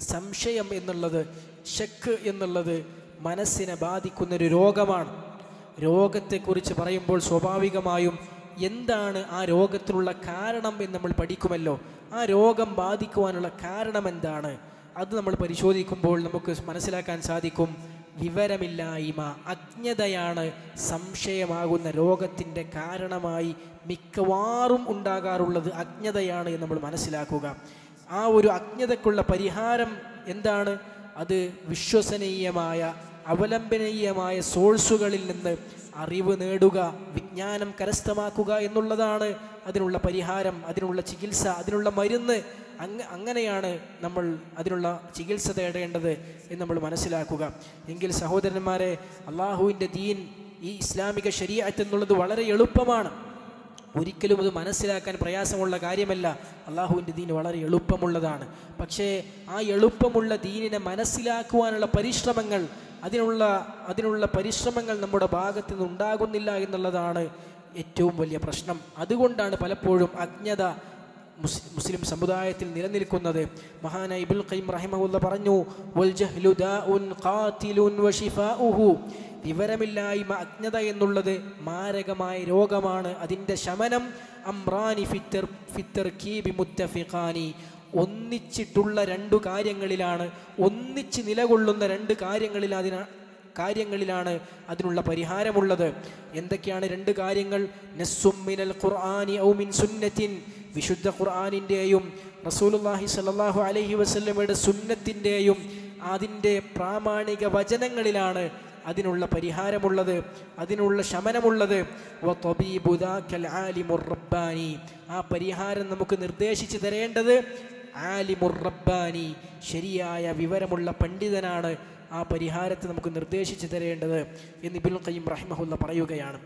സംശയം എന്നുള്ളത് ഷക്ക് എന്നുള്ളത് മനസ്സിനെ ബാധിക്കുന്നൊരു രോഗമാണ്. രോഗത്തെക്കുറിച്ച് പറയുമ്പോൾ സ്വാഭാവികമായും എന്താണ് ആ രോഗത്തിനുള്ള കാരണം എന്ന് നമ്മൾ പഠിക്കുമല്ലോ. ആ രോഗം ബാധിക്കുവാനുള്ള കാരണം എന്താണ്? അത് നമ്മൾ പരിശോധിക്കുമ്പോൾ നമുക്ക് മനസ്സിലാക്കാൻ സാധിക്കും. വിവരമില്ലായ്മ അജ്ഞതയാണ് സംശയമാകുന്ന രോഗത്തിന്റെ കാരണമായി മിക്കവാറും ഉണ്ടാകാറുള്ളത് അജ്ഞതയാണ് എന്ന് നമ്മൾ മനസ്സിലാക്കുക. ആ ഒരു അജ്ഞതക്കുള്ള പരിഹാരം എന്താണ്? അത് വിശ്വസനീയമായ അവലംബനീയമായ സോഴ്സുകളിൽ നിന്ന് അറിവ് നേടുക വിജ്ഞാനം കരസ്ഥമാക്കുക എന്നുള്ളതാണ് അതിനുള്ള പരിഹാരം അതിനുള്ള ചികിത്സ അതിനുള്ള മരുന്ന്. അങ്ങ അങ്ങനെയാണ് നമ്മൾ അതിനുള്ള ചികിത്സ തേടേണ്ടത് എന്ന് നമ്മൾ മനസ്സിലാക്കുക. എങ്കിൽ സഹോദരന്മാരെ അള്ളാഹുവിന്റെ ദീൻ ഈ ഇസ്ലാമിക ശരീഅത്ത് എന്നുള്ളത് വളരെ എളുപ്പമാണ്. ഒരിക്കലും അത് മനസ്സിലാക്കാൻ പ്രയാസമുള്ള കാര്യമല്ല. അള്ളാഹുവിന്റെ ദീൻ വളരെ എളുപ്പമുള്ളതാണ്. പക്ഷേ ആ എളുപ്പമുള്ള ദീനിനെ മനസ്സിലാക്കുവാനുള്ള പരിശ്രമങ്ങൾ അതിനുള്ള അതിനുള്ള പരിശ്രമങ്ങൾ നമ്മുടെ ഭാഗത്തു നിന്നുണ്ടാകുന്നില്ല എന്നുള്ളതാണ് ഏറ്റവും വലിയ പ്രശ്നം. അതുകൊണ്ടാണ് പലപ്പോഴും അജ്ഞത മുസ് മുസ്ലിം സമുദായത്തിൽ നിലനിൽക്കുന്നത്. മഹാന ഇബുൽ ഖൈം റഹിമഹുല്ല പറഞ്ഞു വിവരമില്ലായ്മ അജ്ഞത എന്നുള്ളത് മാരകമായ രോഗമാണ്. അതിന്റെ ശമനം അമ്രാനി ഫിത്തർ ഫിത്തർ കീബി മുത്തഫിഖാനി. ഒന്നിച്ചിട്ടുള്ള രണ്ടു കാര്യങ്ങളിലാണ് ഒന്നിച്ച് നിലകൊള്ളുന്ന രണ്ട് കാര്യങ്ങളിൽ അതിനാ കാര്യങ്ങളിലാണ് അതിനുള്ള പരിഹാരമുള്ളത്. എന്തൊക്കെയാണ് രണ്ട് കാര്യങ്ങൾ? നസ്സും മിനൽ ഖുർആനി മിൻ സുന്നത്തിൻ വിശുദ്ധ ഖുർആനിന്റെയും റസൂലുള്ളാഹി സ്വല്ലല്ലാഹു അലൈഹി വസല്ലമയുടെ സുന്നത്തിന്റെയും അതിന്റെ പ്രാമാണിക വചനങ്ങളിലാണ് അതിനുള്ള പരിഹാരമുള്ളത് അതിനുള്ള ശമനമുള്ളത്. റബ്ബാനി. ആ പരിഹാരം നമുക്ക് നിർദ്ദേശിച്ചു തരേണ്ടത് ആലിമുർ റബ്ബാനി. ശരിയായ വിവരമുള്ള പണ്ഡിതനാണ് ആ പരിഹാരത്തെ നമുക്ക് നിർദ്ദേശിച്ചു തരേണ്ടത് എന്ന് ബിൽ കയ്യം റഹിമഹുല്ല പറയുകയാണ്.